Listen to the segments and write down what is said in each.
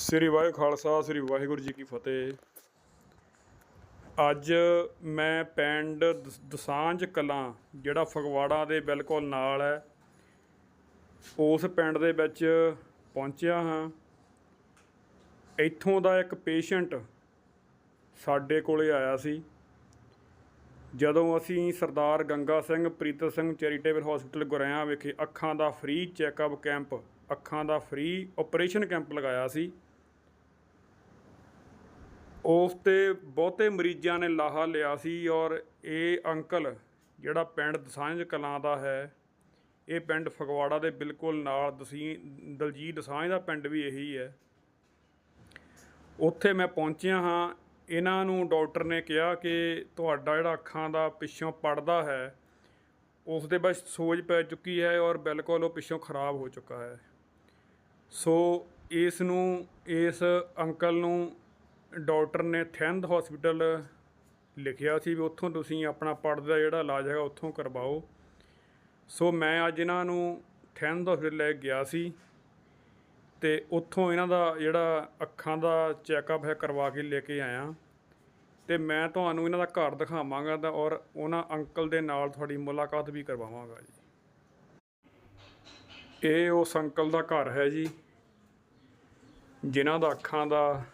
ਸ੍ਰੀ ਵਾਹਿਗੁਰੂ ਖਾਲਸਾ, ਸ੍ਰੀ ਵਾਹਿਗੁਰੂ ਜੀ ਕੀ ਫਤਿਹ। ਅੱਜ ਮੈਂ ਪਿੰਡ ਦਸ- ਦਸਾਂਝ ਕਲਾਂ, ਜਿਹੜਾ ਫਗਵਾੜਾ ਦੇ ਬਿਲਕੁਲ ਨਾਲ ਹੈ, ਉਸ ਪਿੰਡ ਦੇ ਵਿੱਚ ਪਹੁੰਚਿਆ ਹਾਂ। ਇੱਥੋਂ ਦਾ ਇੱਕ ਪੇਸ਼ੈਂਟ ਸਾਡੇ ਕੋਲੇ ਆਇਆ ਸੀ। ਜਦੋਂ ਅਸੀਂ ਸਰਦਾਰ ਗੰਗਾ ਸਿੰਘ ਪ੍ਰੀਤ ਸਿੰਘ ਚੈਰੀਟੇਬਲ ਹਸਪੀਟਲ ਗੁਰਿਆਂ ਵਿਖੇ ਅੱਖਾਂ ਦਾ ਫ੍ਰੀ ਚੈੱਕਅਪ ਕੈਂਪ ਅੱਖਾਂ ਦਾ ਫ੍ਰੀ ਆਪਰੇਸ਼ਨ ਕੈਂਪ ਲਗਾਇਆ ਸੀ ਉਸ ਤੇ ਬਹੁਤੇ ਮਰੀਜ਼ਾਂ ਨੇ ਲਾਹਾ ਲਿਆ ਸੀ ਔਰ ਇਹ ਅੰਕਲ, ਜਿਹੜਾ ਪਿੰਡ ਦਸਾਂਝ ਕਲਾਂ ਦਾ ਹੈ, ਇਹ ਪਿੰਡ ਫਗਵਾੜਾ ਦੇ ਬਿਲਕੁਲ ਨਾਲ ਦਸੀ, ਦਲਜੀਤ ਦਸਾਂਝ ਦਾ ਪਿੰਡ ਵੀ ਇਹੀ ਹੈ। ਉੱਥੇ ਮੈਂ ਪਹੁੰਚਿਆ ਹਾਂ। ਇਹਨਾਂ ਨੂੰ ਡਾਕਟਰ ਨੇ ਕਿਹਾ ਕਿ ਤੁਹਾਡਾ ਜਿਹੜਾ ਅੱਖਾਂ ਦਾ ਪਿੱਛੋਂ ਪੜਦਾ ਹੈ, ਉਸ ਦੇ ਬਸ ਸੋਜ ਪੈ ਚੁੱਕੀ ਹੈ ਔਰ ਬਿਲਕੁਲ ਉਹ ਪਿੱਛੋਂ ਖਰਾਬ ਹੋ ਚੁੱਕਾ ਹੈ। ਸੋ ਇਸ ਨੂੰ, ਇਸ ਅੰਕਲ ਨੂੰ ਡਾਕਟਰ ਨੇ ਥਿੰਦ ਹਸਪੀਟਲ ਲਿਖਿਆ ਸੀ ਵੀ ਉੱਥੋਂ ਤੁਸੀਂ ਆਪਣਾ ਪੜਦੇ ਦਾ ਜਿਹੜਾ ਇਲਾਜ ਹੈਗਾ ਉੱਥੋਂ ਕਰਵਾਓ। ਸੋ ਮੈਂ ਅੱਜ ਇਹਨਾਂ ਨੂੰ ਥਿੰਦ ਹਸਪੀਟਲ ਲੈ ਕੇ ਗਿਆ ਸੀ ਤੇ ਉੱਥੋਂ ਇਹਨਾਂ ਦਾ ਜਿਹੜਾ ਅੱਖਾਂ ਦਾ ਚੈੱਕਅਪ ਹੈ ਕਰਵਾ ਕੇ ਲੈ ਕੇ ਆਇਆ। ਤੇ ਮੈਂ ਤੁਹਾਨੂੰ ਇਹਨਾਂ ਦਾ ਘਰ ਦਿਖਾਵਾਂਗਾ ਤਾਂ ਔਰ ਉਹਨਾਂ ਅੰਕਲ ਦੇ ਨਾਲ ਤੁਹਾਡੀ ਮੁਲਾਕਾਤ ਵੀ ਕਰਵਾਵਾਂਗਾ ਜੀ। ਇਹ ਉਸ ਅੰਕਲ ਦਾ ਘਰ ਹੈ ਜੀ, ਜਿਨ੍ਹਾਂ ਦਾ ਅੱਖਾਂ ਦਾ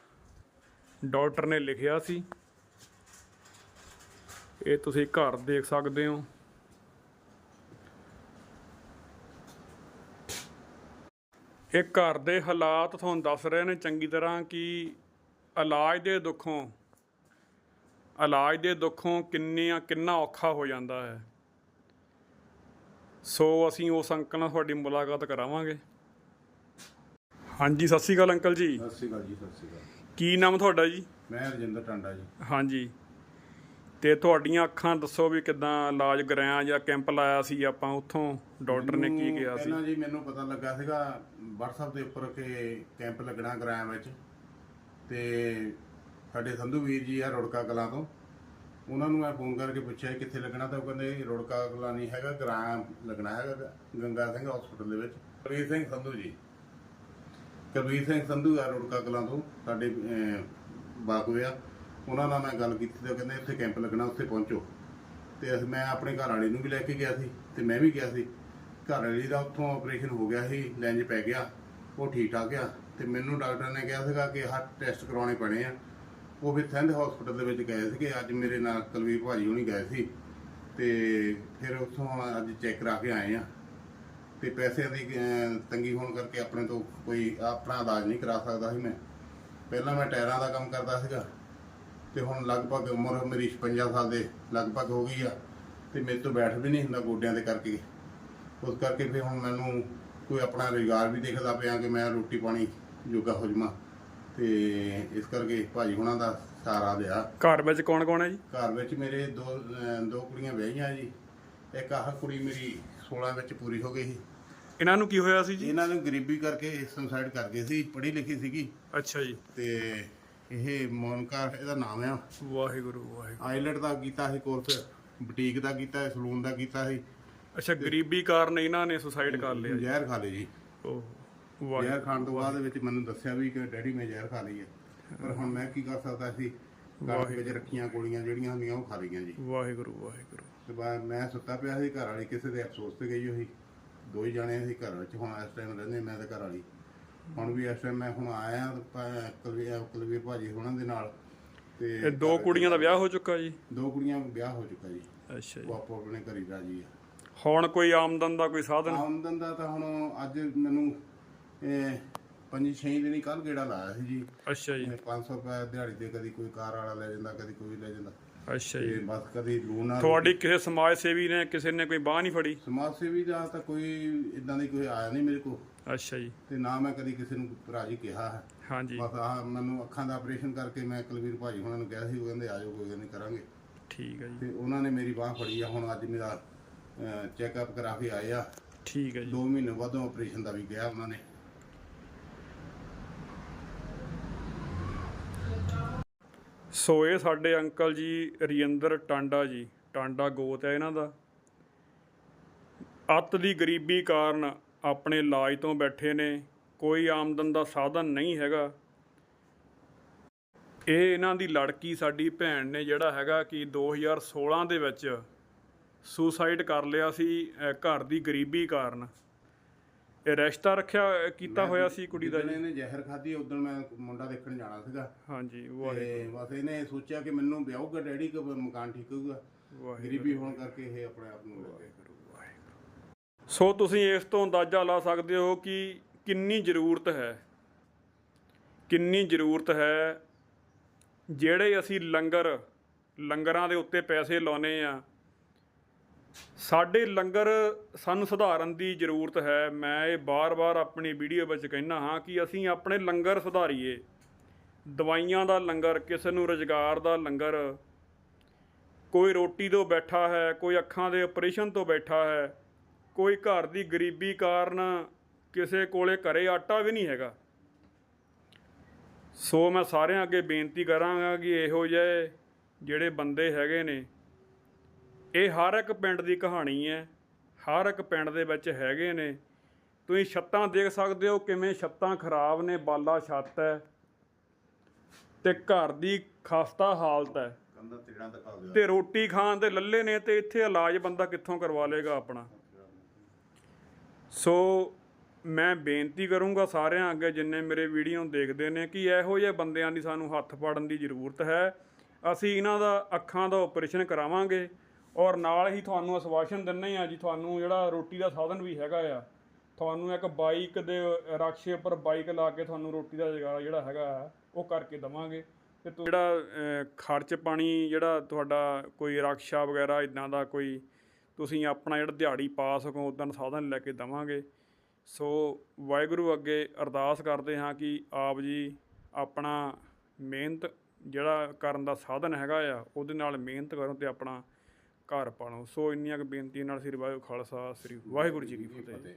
ਡਾਕਟਰ ਨੇ ਲਿਖਿਆ ਸੀ। ਇਹ ਤੁਸੀਂ ਘਰ ਦੇਖ ਸਕਦੇ ਹੋ। ਇਹ ਘਰ ਦੇ ਹਾਲਾਤ ਤੁਹਾਨੂੰ ਦੱਸ ਰਹੇ ਨੇ ਚੰਗੀ ਤਰ੍ਹਾਂ ਕਿ ਇਲਾਜ ਦੇ ਦੁੱਖੋਂ, ਇਲਾਜ ਦੇ ਦੁੱਖੋਂ ਕਿੰਨੀਆਂ, ਕਿੰਨਾ ਔਖਾ ਹੋ ਜਾਂਦਾ ਹੈ। ਸੋ ਅਸੀਂ ਉਸ ਅੰਕਲ ਨਾਲ ਤੁਹਾਡੀ ਮੁਲਾਕਾਤ ਕਰਾਵਾਂਗੇ। ਹਾਂਜੀ ਸਤਿ ਸ਼੍ਰੀ ਅਕਾਲ ਅੰਕਲ ਜੀ। ਸਤਿ ਸ਼੍ਰੀ ਅਕਾਲ ਜੀ ਸਤਿ ਸ਼੍ਰੀ ਅਕਾਲ। ਕੀ ਨਾਮ ਤੁਹਾਡਾ ਜੀ? ਮੈਂ ਰਜਿੰਦਰ ਟਾਂਡਾ ਜੀ। ਹਾਂਜੀ। ਤੇ ਤੁਹਾਡੀਆਂ ਅੱਖਾਂ ਦੱਸੋ ਵੀ ਕਿਦਾਂ ਇਲਾਜ ਕਰਾਇਆ ਜਾਂ ਕੈਂਪ ਲਾਇਆ ਸੀ ਆਪਾਂ ਉੱਥੋਂ? ਡਾਕਟਰ ਨੇ ਕੀ ਕਿਹਾ ਸੀ? ਪਹਿਲਾਂ ਜੀ ਮੈਨੂੰ ਪਤਾ ਲੱਗਾ ਸੀਗਾ WhatsApp ਦੇ ਉੱਪਰ ਕਿ ਕੈਂਪ ਲੱਗਣਾ ਗ੍ਰਾਮ ਵਿੱਚ। ਤੇ ਸਾਡੇ ਸੰਧੂ ਵੀਰ ਜੀ ਆ ਰੁੜਕਾ ਕਲਾਂ ਤੋਂ। ਉਹਨਾਂ ਨੂੰ ਮੈਂ ਫੋਨ ਕਰਕੇ ਪੁੱਛਿਆ ਕਿੱਥੇ ਲੱਗਣਾ ਤਾਂ ਉਹ ਕਹਿੰਦੇ ਰੁੜਕਾ ਕਲਾਂ ਨਹੀਂ ਹੈਗਾ ਗ੍ਰਾਮ ਲੱਗਣਾ ਹੈਗਾ ਗੰਗਾ ਸਿੰਘ ਹਸਪੀਟਲ ਦੇ ਵਿੱਚ। ਕਬੀਰ ਸਿੰਘ ਸੰਧੂ ਜੀ। ਕਬੀਰ ਸਿੰਘ ਸੰਧੂ ਆ ਰੁੜਕਾ ਕਲਾਂ ਤੋਂ ਸਾਡੇ ਅਹ, ਬਾਗਵੇ ਆ ਉਹਨਾਂ ਨਾਲ ਮੈਂ ਗੱਲ ਕੀਤੀ ਤਾਂ ਕਹਿੰਦੇ ਇੱਥੇ ਕੈਂਪ ਲੱਗਣਾ ਉੱਥੇ ਪਹੁੰਚੋ। ਤੇ ਮੈਂ ਆਪਣੇ ਘਰ ਵਾਲੇ ਨੂੰ ਵੀ ਲੈ ਕੇ ਗਿਆ ਸੀ ਤੇ ਮੈਂ ਵੀ ਗਿਆ ਸੀ। ਘਰ ਵਾਲੀ ਦਾ ਉੱਥੋਂ ਆਪਰੇਸ਼ਨ ਹੋ ਗਿਆ ਸੀ ਲੈਂਜ ਪੈ ਗਿਆ ਉਹ ਠੀਕ ਠਾਕ ਆ। ਤੇ ਮੈਨੂੰ ਡਾਕਟਰ ਨੇ ਕਿਹਾ ਸੀਗਾ ਕਿ ਹਰ ਟੈਸਟ ਕਰਾਉਣੇ ਪੈਣੇ ਆ। ਉਹ ਫਿਰ ਥਿੰਦ ਹਸਪੀਟਲ ਦੇ ਵਿੱਚ ਗਏ ਸੀਗੇ। ਅੱਜ ਮੇਰੇ ਨਾਲ ਕੁਲਵੀਰ ਭਾਜੀ ਹੋਣੀ ਗਏ ਸੀ। ਤੇ ਫਿਰ ਉੱਥੋਂ ਅੱਜ ਚੈੱਕ ਕਰਾ ਕੇ ਆਏ ਆ। ਤੇ ਪੈਸਿਆਂ ਦੀ ਅਹ, ਤੰਗੀ ਹੋਣ ਕਰਕੇ ਆਪਣੇ ਤੋਂ ਕੋਈ ਆਪਣਾ ਇਲਾਜ ਨਹੀਂ ਕਰਾ ਸਕਦਾ ਸੀ ਮੈਂ। ਪਹਿਲਾਂ ਮੈਂ ਟਾਇਰਾਂ ਦਾ ਕੰਮ ਕਰਦਾ ਸੀਗਾ ਤੇ ਹੁਣ ਲਗਭਗ ਉਮਰ ਮੇਰੀ 56 ਸਾਲ ਦੇ ਲਗਭਗ ਹੋ ਗਈ ਆ ਤੇ ਮੇਰੇ ਤੋਂ ਬੈਠ ਵੀ ਨਹੀਂ ਹੁੰਦਾ ਗੋਡਿਆਂ ਦੇ ਕਰਕੇ। ਉਸ ਕਰਕੇ ਫਿਰ ਹੁਣ ਮੈਨੂੰ ਕੋਈ ਆਪਣਾ ਰੁਜ਼ਗਾਰ ਵੀ ਦੇਖਦਾ ਪਿਆ ਕਿ ਮੈਂ ਰੋਟੀ ਪਾਣੀ ਜੋਗਾ ਹੋ ਜਾਵਾਂ ਤੇ ਇਸ ਕਰਕੇ ਭਾਜੀ ਹੁਣਾਂ ਦਾ ਸਹਾਰਾ ਲਿਆ ਘਰ ਵਿੱਚ ਕੌਣ ਕੌਣ ਹੈ ਜੀ? ਘਰ ਵਿੱਚ ਮੇਰੇ ਦੋ ਅਹ ਦੋ ਕੁੜੀਆਂ ਵਿਆਹੀਆਂ ਜੀ। ਇੱਕ ਆਹ ਕੁੜੀ ਮੇਰੀ 16 ਵਿੱਚ ਪੂਰੀ ਹੋ ਗਈ ਸੀ। ਇਹਨਾਂ ਨੂੰ ਕੀ ਹੋਇਆ ਸੀ ਜੀ? ਇਹਨਾਂ ਨੂੰ ਗਰੀਬੀ ਕਰਕੇ ਸੁਸਾਈਡ ਕਰ ਗਏ ਸੀ ਪੜ੍ਹੀ ਲਿਖੀ ਸੀਗੀ। ਅੱਛਾ ਜੀ। ਤੇ ਇਹ ਮੋਨਕਾ ਇਹਦਾ ਨਾਮ ਆ। ਵਾਹਿਗੁਰੂ ਵਾਹਿਗੁਰੂ। ਆਈਲੈਟ ਦਾ ਕੀਤਾ ਸੀ ਕੋਰਸ ਬੁਟੀਕ ਦਾ ਕੀਤਾ ਸੀ ਸਲੂਨ ਦਾ ਕੀਤਾ ਸੀ। ਅੱਛਾ ਗਰੀਬੀ ਕਾਰਨ ਇਹਨਾਂ ਨੇ ਸੁਸਾਈਡ ਕਰ ਲਿਆ ਜੀ। ਜ਼ਹਿਰ ਖਾ ਲਈ ਜੀ। ਉਹ ਜ਼ਹਿਰ ਵਾਹਿਗੁਰੂ ਖਾਣ ਤੋਂ ਬਾਅਦ ਵਿੱਚ ਮੈਨੂੰ ਦੱਸਿਆ ਵੀ ਕਿ ਡੈਡੀ ਮੈਂ ਜ਼ਹਿਰ ਖਾ ਲਈ ਹੈ। ਪਰ ਹੁਣ ਮੈਂ ਕੀ ਕਰ ਸਕਦਾ ਸੀ? ਘਰ ਵਿੱਚ ਰੱਖੀਆਂ ਗੋਲੀਆਂ ਜਿਹੜੀਆਂ ਹੁੰਦੀਆਂ ਉਹ ਖਾ ਲਈਆਂ ਜੀ। ਵਾਹਿਗੁਰੂ ਵਾਹਿਗੁਰੂ। ਤੇ ਬਾਅਦ ਮੈਂ ਸੁੱਤਾ ਪਿਆ ਸੀ ਘਰ ਵਾਲੀ ਕਿਸੇ ਦੇ ਅਫਸੋਸ ਤੇ ਗਈ ਹੋਈ। ਦੋ ਹੀ ਜਾਣੇ ਸੀ ਘਰ ਵਿੱਚ ਹੁਣ ਇਸ ਟਾਈਮ ਰਹਿੰਦੇ ਮੈਂ ਤੇ ਘਰ ਵਾਲੀ। ਹੁਣ ਵੀ ਇਸ ਟਾਈਮ ਮੈਂ ਹੁਣ ਆਇਆ ਪ- ਕੁਲਵੀਰ ਕੁਲਵੀਰ ਭਾਜੀ ਉਹਨਾਂ ਦੇ ਨਾਲ। ਤੇ ਇਹ ਦੋ ਕੁੜੀਆਂ ਦਾ ਵਿਆਹ ਹੋ ਚੁੱਕਾ ਜੀ? ਦੋ ਕੁੜੀਆਂ ਦਾ ਵਿਆਹ ਹੋ ਚੁੱਕਾ ਜੀ। ਅੱਛਾ ਜੀ। ਉਹ ਆਪੋ ਆਪਣੇ ਘਰੀ ਰਾਜੀ ਆ। ਹੁਣ ਕੋਈ ਆਮਦਨ ਦਾ ਕੋਈ ਸਾਧਨ? ਆਮਦਨ ਦਾ ਤਾਂ ਹੁਣ ਅੱਜ ਮੈਨੂੰ ਇਹ ਪੰਜ ਛੇ ਦਿਨੀ ਕੱਲ ਗੇੜਾ ਲਾਇਆ ਸੀ ਜੀ। ਅੱਛਾ ਜੀ। ਇਹ 500 ਰੁਪਏ ਦਿਹਾੜੀ ਤੇ ਕਦੀ ਕੋਈ ਕਾਰ ਵਾਲਾ ਲੈ ਜਾਂਦਾ ਕਦੀ ਕੋਈ ਲੈ ਜਾਂਦਾ। ਅੱਛਾ ਤੇ ਜੀ। ਬਸ ਕਦੀ ਲੂਣ ਤੁਹਾਡੀ ਕਿਸੇ ਸਮਾਜ ਸੇਵੀ ਨੇ ਕਿਸੇ ਨੇ ਕੋਈ ਬਾਹ ਨਹੀਂ ਫੜੀ? ਸਮਾਜ ਸੇਵੀ ਦਾ ਤਾਂ ਕੋਈ ਇਦਾਂ ਦੀ ਕੋਈ ਆਇਆ ਨਹੀਂ ਮੇਰੇ ਕੋਲ। ਅੱਛਾ ਜੀ। ਤੇ ਨਾ ਮੈਂ ਕਦੀ ਕਿਸੇ ਨੂੰ ਭਰਾ ਜੀ ਕਿਹਾ ਹੈ। ਹਾਂਜੀ। ਬਸ ਆ ਮੈਨੂੰ ਅੱਖਾਂ ਦਾ ਆਪਰੇਸ਼ਨ ਕਰਕੇ ਮੈਂ ਕੁਲਵੀਰ ਭਾਜੀ ਉਹਨਾਂ ਨੂੰ ਕਿਹਾ ਸੀ ਉਹ ਕਹਿੰਦੇ ਆਜੋ ਕੋਈ ਗੱਲ ਨਹੀਂ ਕਰਾਂਗੇ। ਠੀਕ ਹੈ ਜੀ। ਤੇ ਉਹਨਾਂ ਨੇ ਮੇਰੀ ਬਾਹ ਫੜੀ ਆ ਹੁਣ ਅੱਜ ਮੇਰਾ ਚੈੱਕਅਪ ਕਰਾ ਕੇ ਆਏ ਆ। ਠੀਕ ਹੈ ਜੀ। 2 ਮਹੀਨੇ ਬਾਅਦੋਂ ਆਪਰੇਸ਼ਨ ਦਾ ਵੀ ਕਿਹਾ ਉਹਨਾਂ ਨੇ। ਸੋ ਇਹ ਸਾਡੇ ਅੰਕਲ ਜੀ ਰਜਿੰਦਰ ਟਾਂਡਾ ਜੀ, ਟਾਂਡਾ ਗੋਤ ਹੈ ਇਹਨਾਂ ਦਾ। ਅੱਤ ਦੀ ਗਰੀਬੀ ਕਾਰਨ ਆਪਣੇ ਇਲਾਜ ਤੋਂ ਬੈਠੇ ਨੇ, ਕੋਈ ਆਮਦਨ ਦਾ ਸਾਧਨ ਨਹੀਂ ਹੈਗਾ। ਇਹ ਇਹਨਾਂ ਦੀ ਲੜਕੀ ਸਾਡੀ ਭੈਣ ਨੇ ਜਿਹੜਾ ਹੈਗਾ ਕਿ 2016 ਦੇ ਵਿੱਚ ਸੁਸਾਈਡ ਕਰ ਲਿਆ ਸੀ ਘਰ ਦੀ ਗਰੀਬੀ ਕਾਰਨ। ਇਹ ਰਿਸ਼ਤਾ ਰੱਖਿਆ ਕੀਤਾ ਹੋਇਆ ਸੀ ਕੁੜੀ ਦਾ ਜਿੱਦਣ ਜੀ? ਇਹਨੇ ਜ਼ਹਿਰ ਖਾਧੀ ਉਦੋਂ ਮੈਂ ਮੁੰਡਾ ਦੇਖਣ ਜਾਣਾ ਸੀਗਾ। ਹਾਂਜੀ ਵਾਹਿਗੁਰੂ। ਤੇ ਬਸ ਇਹਨੇ ਸੋਚਿਆ ਕਿ ਮੈਨੂੰ ਵਿਆਹੂਗਾ ਡੈਡੀ ਕਿ ਮਕਾਨ ਠੀਕ ਹੋਊਗਾ। ਵਾਹਿਗੁਰੂ। ਗਰੀਬੀ ਹੋਣ ਕਰਕੇ ਇਹ ਆਪਣੇ ਆਪ ਨੂੰ ਲੱਗੇ ਸੋ ਤੁਸੀਂ ਇਸ ਤੋਂ ਅੰਦਾਜ਼ਾ ਲਾ ਸਕਦੇ ਹੋ ਕਿ ਕਿੰਨੀ ਜ਼ਰੂਰਤ ਹੈ? ਕਿੰਨੀ ਜ਼ਰੂਰਤ ਹੈ? ਜਿਹੜੇ ਅਸੀਂ ਲੰਗਰ ਲੰਗਰਾਂ ਦੇ ਉੱਤੇ ਪੈਸੇ ਲਾਉਨੇ ਆ ਸਾਡੇ ਲੰਗਰ ਸਾਨੂੰ ਸੁਧਾਰਨ ਦੀ ਜ਼ਰੂਰਤ ਹੈ। ਮੈਂ ਇਹ ਬਾਰ-ਬਾਰ ਆਪਣੀ ਵੀਡੀਓ ਵਿੱਚ ਕਹਿਣਾ ਹਾਂ ਕਿ ਅਸੀਂ ਆਪਣੇ ਲੰਗਰ ਸੁਧਾਰੀਏ। ਦਵਾਈਆਂ ਦਾ ਲੰਗਰ, ਕਿਸੇ ਨੂੰ ਰੁਜ਼ਗਾਰ ਦਾ ਲੰਗਰ। ਕੋਈ ਰੋਟੀ ਤੋਂ ਬੈਠਾ ਹੈ, ਕੋਈ ਅੱਖਾਂ ਦੇ ਆਪਰੇਸ਼ਨ ਤੋਂ ਬੈਠਾ ਹੈ। ਕੋਈ ਘਰ ਦੀ ਗਰੀਬੀ ਕਾਰਨ ਕਿਸੇ ਕੋਲੇ ਘਰੇ ਆਟਾ ਵੀ ਨਹੀਂ ਹੈਗਾ। ਸੋ ਮੈਂ ਸਾਰਿਆਂ ਅੱਗੇ ਬੇਨਤੀ ਕਰਾਂਗਾ ਕਿ ਇਹੋ ਜਿਹੇ ਜਿਹੜੇ ਬੰਦੇ ਹੈਗੇ ਨੇ ਇਹ ਹਰ ਇੱਕ ਪਿੰਡ ਦੀ ਕਹਾਣੀ ਹੈ। ਹਰ ਇੱਕ ਪਿੰਡ ਦੇ ਵਿੱਚ ਹੈਗੇ ਨੇ। ਤੁਸੀਂ ਛੱਤਾਂ ਦੇਖ ਸਕਦੇ ਹੋ ਕਿਵੇਂ ਛੱਤਾਂ ਖਰਾਬ ਨੇ ਬਾਲਾ ਛੱਤ ਹੈ ਤੇ ਘਰ ਦੀ ਖਸਤਾ ਹਾਲਤ ਹੈ। ਕੰਦਾ ਤੇੜਾ ਦਿਖਾ ਦਿਓ। ਤੇ ਰੋਟੀ ਖਾਣ ਦੇ ਲੱਲੇ ਨੇ ਤੇ ਇੱਥੇ ਇਲਾਜ ਬੰਦਾ ਕਿੱਥੋਂ ਕਰਵਾ ਲੇਗਾ ਆਪਣਾ। ਸੋ ਮੈਂ ਬੇਨਤੀ ਕਰੂੰਗਾ ਸਾਰਿਆਂ ਅੱਗੇ ਜਿੰਨੇ ਮੇਰੇ ਵੀਡੀਓ ਨੂੰ ਦੇਖਦੇ ਨੇ ਕਿ ਇਹੋ ਜਿਹੇ ਬੰਦਿਆਂ ਦੀ ਸਾਨੂੰ ਹੱਥ ਪਾੜਨ ਦੀ ਜ਼ਰੂਰਤ ਹੈ। ਅਸੀਂ ਇਹਨਾਂ ਦਾ ਅੱਖਾਂ ਦਾ ਆਪਰੇਸ਼ਨ ਕਰਾਵਾਂਗੇ। ਔਰ ਨਾਲ ਹੀ ਤੁਹਾਨੂੰ ਅਸਵਾਸ਼ਨ ਦਿੰਨੇ ਆ ਜੀ, ਤੁਹਾਨੂੰ ਜਿਹੜਾ ਰੋਟੀ ਦਾ ਸਾਧਨ ਵੀ ਹੈਗਾ ਆ, ਤੁਹਾਨੂੰ ਇੱਕ ਬਾਈਕ ਦੇ ਰਕਸ਼ੇ ਉੱਪਰ ਬਾਈਕ ਲਾ ਕੇ ਤੁਹਾਨੂੰ ਰੋਟੀ ਦਾ ਜੁਗਾੜ ਜਿਹੜਾ ਹੈਗਾ ਉਹ ਕਰਕੇ ਦਵਾਂਗੇ। ਤੇ ਜਿਹੜਾ ਖਰਚ ਪਾਣੀ ਜਿਹੜਾ ਤੁਹਾਡਾ ਕੋਈ ਰਕਸ਼ਾ ਵਗੈਰਾ ਇਦਾਂ ਦਾ ਕੋਈ, ਤੁਸੀਂ ਆਪਣਾ ਜਿਹੜਾ ਦਿਹਾੜੀ ਪਾ ਸਕੋ ਉਦਾਂ ਸਾਧਨ ਲੈ ਕੇ ਦਵਾਂਗੇ। ਸੋ ਵਾਹਿਗੁਰੂ ਅੱਗੇ ਅਰਦਾਸ ਕਰਦੇ ਹਾਂ ਕਿ ਆਪ ਜੀ ਆਪਣਾ ਮਿਹਨਤ ਜਿਹੜਾ ਕਰਨ ਦਾ ਸਾਧਨ ਹੈਗਾ ਆ, ਉਹਦੇ ਨਾਲ ਮਿਹਨਤ ਕਰੋ ਤੇ ਆਪਣਾ ਘਰ ਪਾਲੋ। ਸੋ ਇੰਨੀਆਂ ਕੁ ਬੇਨਤੀਆਂ ਨਾਲ ਸ੍ਰੀ ਵਾਹਿਗੁਰੂ ਖਾਲਸਾ ਸ੍ਰੀ ਵਾਹਿਗੁਰੂ ਜੀ ਕੀ ਫਤਿਹ। ਫਤਿਹ।